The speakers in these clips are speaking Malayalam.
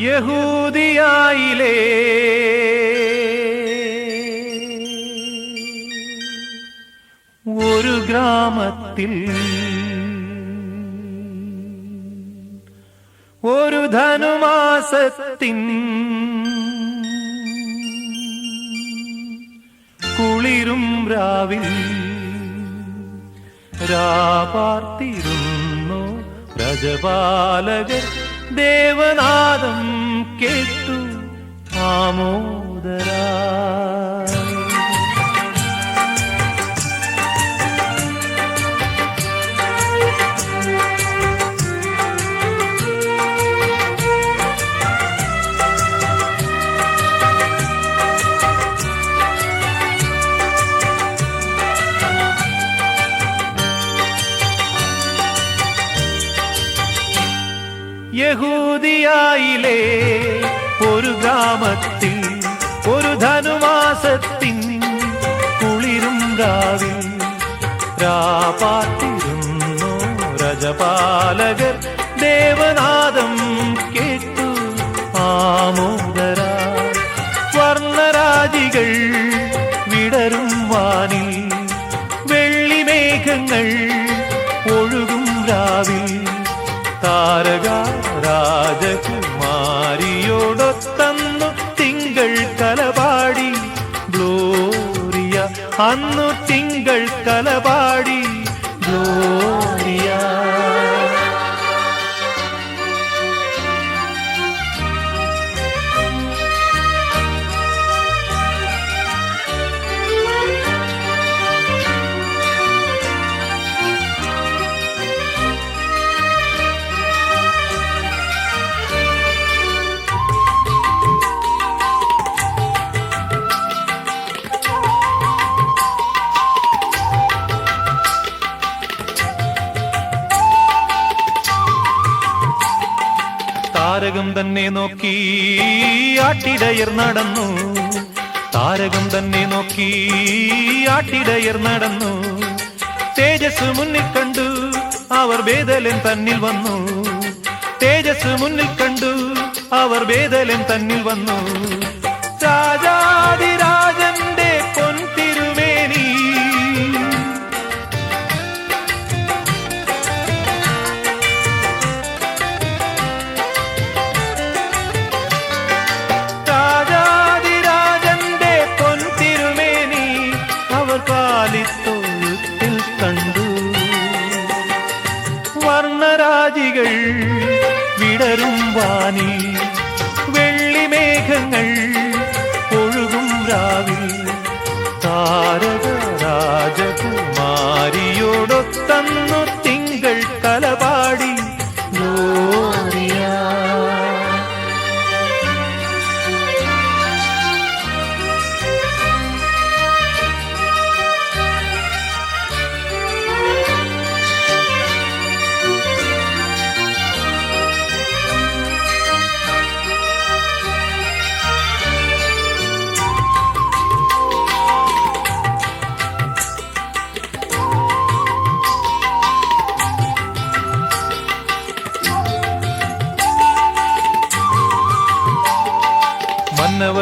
യഹൂദിയായിലേ. ഒരു ഗ്രാമത്തിൽ ഒരു ധനുമാസത്തിൻ കുളിരും രാവിൽ രാപാർത്തിരുന്നു രജപാലകർ ദേവനാദം കേട്ടു. ആമോദരാ യഹൂദിയായിലെ ഒരു ഗ്രാമത്തിൽ ഒരു ധനുമാസത്തിൻ ഗാവിൽ രാപാത്തിരുന്നു രജപാലകർ. ദേവനാദം കേട്ടു ആമോദര. വർണരാജികൾ വിടരും വാനിൽ താരക രാജകുമാരിയോടൊത്തന്നു തിങ്കൾ കലപാടി ഗ്ലോറിയ അന്നു തിങ്കൾ കലപാടി ഗ്ലോറിയ താരകം തന്നെ നോക്കി ആട്ടിടയർ നടന്നു. താരകം തന്നെ നോക്കി ആട്ടിടയർ നടന്നു. തേജസ് മുന്നിൽ കണ്ടു അവർ വേദലൻ തന്നിൽ വന്നു. തേജസ് മുന്നിൽ കണ്ടു അവർ വേദലൻ തന്നിൽ വന്നു. രാജാതിരാജന്റെ വാനി. വെള്ളിമേഘങ്ങൾ ഒഴുകും രാവിൽ. താരക രാജകുമാരിയോടൊത്തന്നു തിങ്കൾ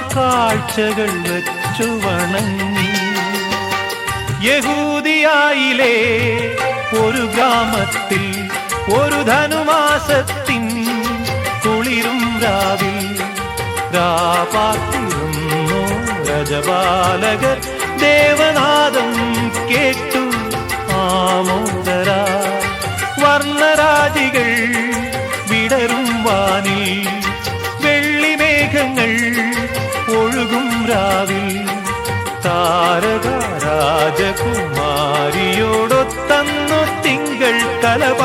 കാഴ്ചകൾ വെച്ചു വണങ്ങി യഹൂദിയായിലേ ഒരു ഗ്രാമത്തിൽ ഒരു ധനുമാസത്തിൻ കുളിരും രാവിൽ രാപാത്തിരുന്നു രജപാലകർ. ദേവനാദം കേട്ടു ആമോദര. വർണരാജികൾ വിടരും വാനിൽ വെള്ളിമേഘങ്ങൾ പൂരാവിൽ താരകാരാജകുമാരിയോടൊത്തന്നു തിങ്കൾ കലവ